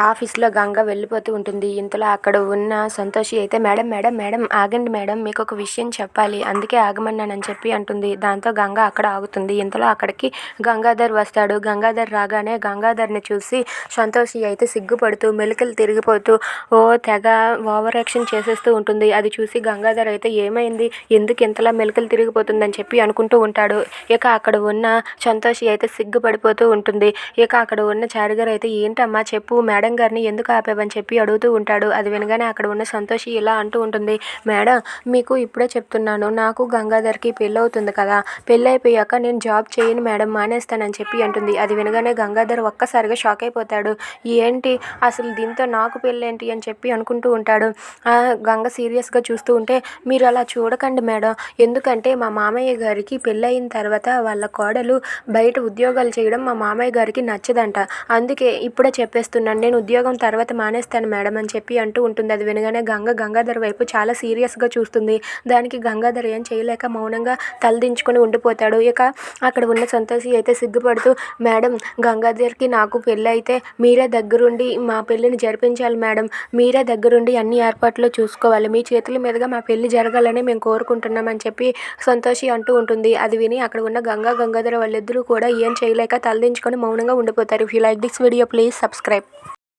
ఆఫీస్లో గంగ వెళ్ళిపోతూ ఉంటుంది. ఇంతలో అక్కడ ఉన్న సంతోషి అయితే మేడం మేడం మేడం ఆగండి మేడం మీకు ఒక విషయం చెప్పాలి. అందుకే ఆగమన్నానని చెప్పి అంటుంది. దాంతో గంగ అక్కడ ఆగుతుంది. ఇంతలో అక్కడికి గంగాధర్ వస్తాడు. గంగాధర్ రాగానే గంగాధర్ని చూసి సంతోషి అయితే సిగ్గుపడుతూ మెలికలు తిరిగిపోతూ ఓ తెగ ఓవర్ యాక్షన్ చేసేస్తూ ఉంటుంది. అది చూసి గంగాధర్ అయితే ఏమైంది? ఎందుకు ఇంతలా మెలికలు తిరిగిపోతుందని చెప్పి అనుకుంటూ ఉంటాడు. ఇక అక్కడ ఉన్న సంతోషి అయితే సిగ్గుపడిపోతూ ఉంటుంది. ఇక అక్కడ ఉన్న చారుగారు అయితే ఏంటమ్మా చెప్పు మేడం గారిని ఎందుకు ఆపావని చెప్పి అడుగుతూ ఉంటాడు. అది వినగానే అక్కడ ఉన్న సంతోషి ఇలా అంటూ ఉంటుంది. మేడం మీకు ఇప్పుడే చెప్తున్నాను. నాకు గంగాధర్కి పెళ్ళి అవుతుంది కదా. పెళ్ళైపోయాక నేను జాబ్ చేయను మేడం మానేస్తానని చెప్పి అంటుంది. అది వినగానే గంగాధర్ ఒక్కసారిగా షాక్ అయిపోతాడు. ఏంటి? అసలు దీంతో నాకు పెళ్ళేంటి? అని చెప్పి అనుకుంటూ ఉంటాడు. ఆ గంగ సీరియస్గా చూస్తూ ఉంటే మీరు అలా చూడకండి మేడం. ఎందుకంటే మా మామయ్య గారికి పెళ్ళయిన తర్వాత వాళ్ళ కోడలు బయట ఉద్యోగాలు చేయడం మా మామయ్య గారికి నచ్చదంట. అందుకే ఇప్పుడే చెప్పేస్తున్నాను. నేను ఉద్యోగం తర్వాత మానేస్తాను మేడం అని చెప్పి అంటూ ఉంటుంది. అది వినగానే గంగ గంగాధర్ వైపు చాలా సీరియస్గా చూస్తుంది. దానికి గంగాధర్ ఏం చేయలేక మౌనంగా తలదించుకొని ఉండిపోతాడు. ఇక అక్కడ ఉన్న సంతోషి అయితే సిగ్గుపడుతూ మేడం గంగాధర్కి నాకు పెళ్ళి అయితే మీరే దగ్గరుండి మా పెళ్ళిని జరిపించాలి మేడం. మీరే దగ్గరుండి అన్ని ఏర్పాట్లు చూసుకోవాలి. మీ చేతుల మీదుగా మా పెళ్ళి జరగాలని మేము కోరుకుంటున్నామని చెప్పి సంతోషి అంటూ ఉంటుంది. అది విని అక్కడ ఉన్న గంగా గంగాధర వాళ్ళిద్దరూ కూడా ఏం చేయలేక తలదించుకొని మౌనంగా ఉండిపోతారు. If you like this video please subscribe